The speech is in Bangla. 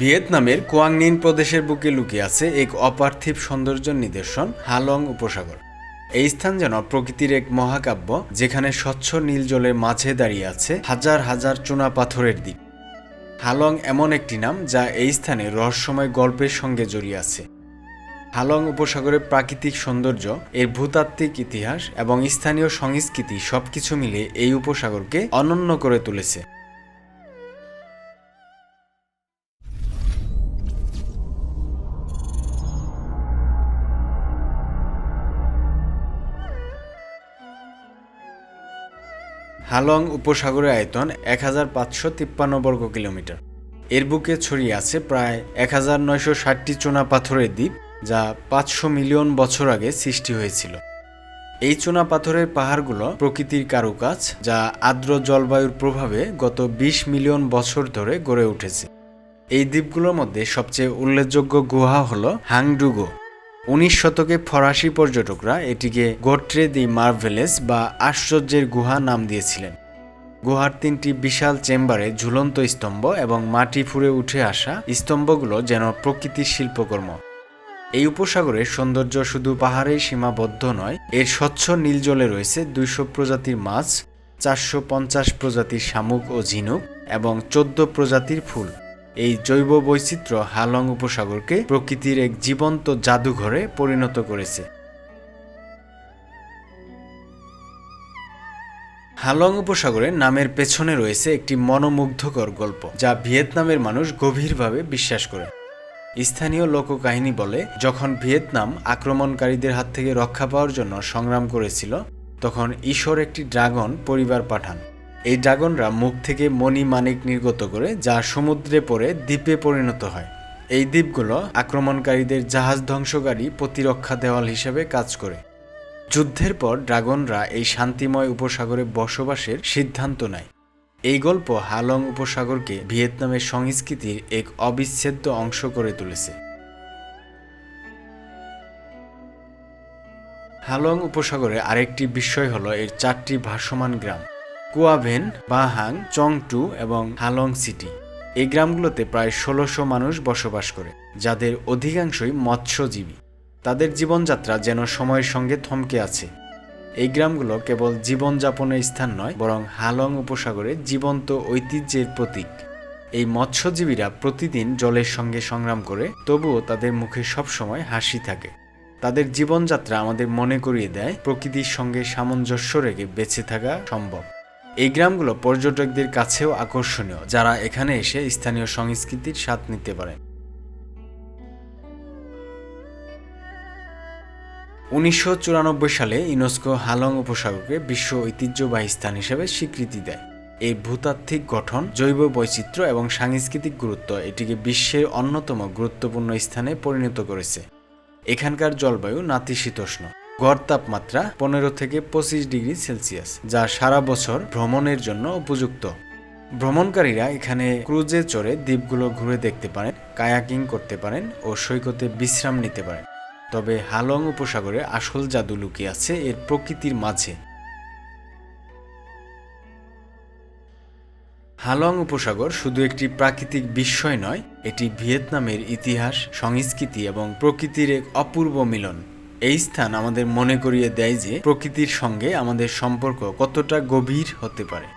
ভিয়েতনামের কোয়াংনিন প্রদেশের বুকে লুকিয়ে আছে এক অপার্থিব সৌন্দর্য নিদর্শন, হালং উপসাগর। এই স্থান যেন প্রকৃতির এক মহাকাব্য, যেখানে স্বচ্ছ নীল জলের মাঝে দাঁড়িয়ে আছে হাজার হাজার চুনা পাথরের দ্বীপ। হালং এমন একটি নাম যা এই স্থানে রহস্যময় গল্পের সঙ্গে জড়িয়ে আছে। হালং উপসাগরের প্রাকৃতিক সৌন্দর্য, এর ভূতাত্ত্বিক ইতিহাস এবং স্থানীয় সংস্কৃতি সবকিছু মিলে এই উপসাগরকে অনন্য করে তুলেছে। হালং উপসাগরের আয়তন এক হাজার পাঁচশো তিপ্পান্ন বর্গ কিলোমিটার। এর বুকে ছড়িয়ে আছে প্রায় এক হাজার নয়শো ষাটটি চুনা পাথরের দ্বীপ, যা পাঁচশো মিলিয়ন বছর আগে সৃষ্টি হয়েছিল। এই চুনা পাথরের পাহাড়গুলো প্রকৃতির কারুকাজ, যা আর্দ্র জলবায়ুর প্রভাবে গত ২০ মিলিয়ন বছর ধরে গড়ে উঠেছে। এই দ্বীপগুলোর মধ্যে সবচেয়ে উল্লেখযোগ্য গুহা হল হাংডুগো। উনিশ শতকে ফরাসি পর্যটকরা এটিকে গোট্রে দি মার্ভেলেস বা আশ্চর্যের গুহা নাম দিয়েছিলেন। গুহার তিনটি বিশাল চেম্বারে ঝুলন্ত স্তম্ভ এবং মাটি ফুঁড়ে উঠে আসা স্তম্ভগুলো যেন প্রকৃতির শিল্পকর্ম। এই উপসাগরের সৌন্দর্য শুধু পাহাড়েই সীমাবদ্ধ নয়, এর স্বচ্ছ নীল জলে রয়েছে দুইশো প্রজাতির মাছ, চারশো পঞ্চাশ প্রজাতির শামুক ও ঝিনুক এবং চোদ্দ প্রজাতির ফুল। এই জৈব বৈচিত্র্য হালং উপসাগরকে প্রকৃতির এক জীবন্ত জাদুঘরে পরিণত করেছে। হালং উপসাগরের নামের পেছনে রয়েছে একটি মনোমুগ্ধকর গল্প, যা ভিয়েতনামের মানুষ গভীরভাবে বিশ্বাস করে। স্থানীয় লোককাহিনী বলে, যখন ভিয়েতনাম আক্রমণকারীদের হাত থেকে রক্ষা পাওয়ার জন্য সংগ্রাম করেছিল, তখন ঈশ্বর একটি ড্রাগন পরিবার পাঠান। এই ড্রাগনরা মুখ থেকে মণি মানিক নির্গত করে যা সমুদ্রে পড়ে দ্বীপে পরিণত হয়। এই দ্বীপগুলো আক্রমণকারীদের জাহাজ ধ্বংসকারী প্রতিরক্ষা দেওয়াল হিসেবে কাজ করে। যুদ্ধের পর ড্রাগনরা এই শান্তিময় উপসাগরে বসবাসের সিদ্ধান্ত নেয়। এই গল্প হালং উপসাগরকে ভিয়েতনামের সংস্কৃতির এক অবিচ্ছেদ্য অংশ করে তুলেছে। হালং উপসাগরে আরেকটি বিষয় হলো এর চারটি ভাসমান গ্রাম। কুয়াভেন, বাহাং, চংটু এবং হালং সিটি। এই গ্রামগুলোতে প্রায় ষোলোশো মানুষ বসবাস করে, যাদের অধিকাংশই মৎস্যজীবী। তাদের জীবনযাত্রা যেন সময়ের সঙ্গে থমকে আছে। এই গ্রামগুলো কেবল জীবনযাপনের স্থান নয়, বরং হালং উপসাগরে জীবন্ত ঐতিহ্যের প্রতীক। এই মৎস্যজীবীরা প্রতিদিন জলের সঙ্গে সংগ্রাম করে, তবুও তাদের মুখে সবসময় হাসি থাকে। তাদের জীবনযাত্রা আমাদের মনে করিয়ে দেয়, প্রকৃতির সঙ্গে সামঞ্জস্য রেখে বেঁচে থাকা সম্ভব। এই গ্রামগুলো পর্যটকদের কাছেও আকর্ষণীয়, যারা এখানে এসে স্থানীয় সংস্কৃতির স্বাদ নিতে পারেন। উনিশশো চুরানব্বই সালে ইউনেস্কো হালং উপসাগরকে বিশ্ব ঐতিহ্যবাহী স্থান হিসেবে স্বীকৃতি দেয়। এই ভূতাত্ত্বিক গঠন, জৈব বৈচিত্র্য এবং সাংস্কৃতিক গুরুত্ব এটিকে বিশ্বের অন্যতম গুরুত্বপূর্ণ স্থানে পরিণত করেছে। এখানকার জলবায়ু নাতিশীতোষ্ণ। গড় তাপমাত্রা পনেরো থেকে পঁচিশ ডিগ্রি সেলসিয়াস, যা সারা বছর ভ্রমণের জন্য উপযুক্ত। ভ্রমণকারীরা এখানে ক্রুজে চড়ে দ্বীপগুলো ঘুরে দেখতে পারেন, কায়াকিং করতে পারেন ও সৈকতে বিশ্রাম নিতে পারেন। তবে হালং উপসাগরে আসল জাদু লুকিয়ে আছে এর প্রকৃতির মাঝে। হালং উপসাগর শুধু একটি প্রাকৃতিক বিস্ময় নয়, এটি ভিয়েতনামের ইতিহাস, সংস্কৃতি এবং প্রকৃতির এক অপূর্ব মিলন। এই স্থান আমাদের মনে করিয়ে দেয় যে প্রকৃতির সঙ্গে আমাদের সম্পর্ক কতটা গভীর হতে পারে।